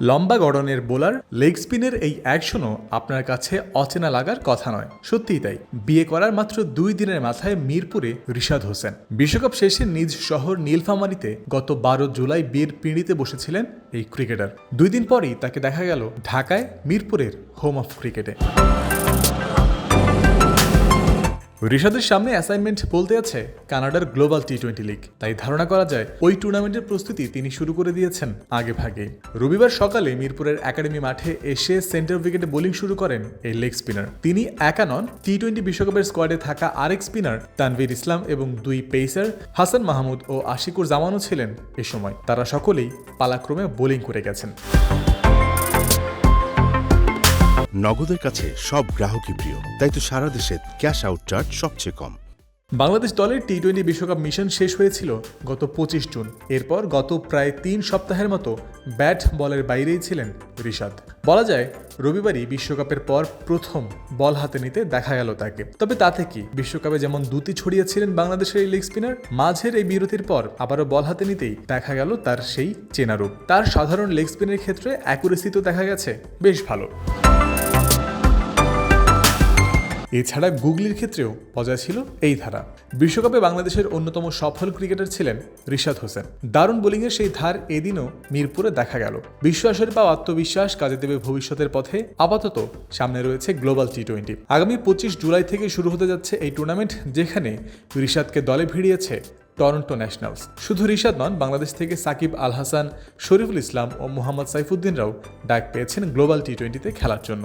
লম্বা গড়নের bowler leg স্পিনের এই অ্যাকশনও আপনার কাছে অচেনা লাগার কথা নয়। সত্যিই তাই। বিয়ে করার মাত্র দুই দিনের মাথায় মিরপুরে রিশাদ হোসেন। বিশ্বকাপ শেষে নিজ শহর নীলফামারিতে গত বারো জুলাই বিয়ের পিঁড়িতে বসেছিলেন এই ক্রিকেটার। দুই দিন পরেই তাকে দেখা গেল ঢাকায় মিরপুরের হোম অফ ক্রিকেটে ঋষাদের সামনে অ্যাসাইনমেন্ট বলতে আছে কানাডার গ্লোবাল টি টোয়েন্টি লিগ তাই ধারণা করা যায় ওই টুর্নামেন্টের প্রস্তুতি তিনি শুরু করে দিয়েছেন আগে ভাগে। রবিবার সকালে মিরপুরের একাডেমি মাঠে এসে সেন্টার উইকেটে বোলিং শুরু করেন এই লেগ স্পিনার তিনি একা নন টি টোয়েন্টি বিশ্বকাপের স্কোয়াডে থাকা আরেক স্পিনার তানভীর ইসলাম এবং দুই পেসার হাসান মাহমুদ ও আশিকুর জামানও ছিলেন এ সময়। তারা সকলেই পালাক্রমে বোলিং করে গেছেন। নগদের কাছে সব গ্রাহকই প্রিয়। তাই তো সারা দেশে ক্যাশ আউট চার্জ সবচেয়ে কম। বাংলাদেশ দলের টি টোয়েন্টি বিশ্বকাপ মিশন শেষ হয়েছিল গত পঁচিশ জুন। এরপর গত প্রায় তিন সপ্তাহের মতো ব্যাট বলের বাইরেই ছিলেন ঋষাদ বলা যায়, রবিবারই বিশ্বকাপের পর প্রথম বল হাতে নিতে দেখা গেল তাকে। তবে তাতে কি? বিশ্বকাপে যেমন দুটি ছড়িয়েছিলেন বাংলাদেশের এই লেগ স্পিনার, মাঝের এই বিরতির পর আবারও বল হাতে নিতেই দেখা গেল তার সেই চেনা রূপ তার সাধারণ লেগ স্পিনের ক্ষেত্রে অ্যাকুরেসি তো দেখা গেছে, বেশ ভালো। এছাড়া গুগলির ক্ষেত্রেও বজায় ছিল এই ধারা। বিশ্বকাপে বাংলাদেশের অন্যতম সফল ক্রিকেটার ছিলেন রিশাদ হোসেন। দারুণ বোলিংয়ের সেই ধার এদিনও মিরপুরে দেখা গেল। বিশ্ব আসরে পাওয়া আত্মবিশ্বাস কাজে দেবে ভবিষ্যতের পথে আপাতত সামনে রয়েছে গ্লোবাল টি টোয়েন্টি আগামী পঁচিশ জুলাই থেকে শুরু হতে যাচ্ছে এই টুর্নামেন্ট, যেখানে রিশাদকে দলে ভিড়িয়েছে টরন্টো ন্যাশনালস। শুধু রিশাদ নন, বাংলাদেশ থেকে সাকিব আল হাসান শরীফুল ইসলাম ও মোহাম্মদ সাইফুদ্দিনরাও ডাক পেয়েছেন গ্লোবাল টি টোয়েন্টিতে খেলার জন্য।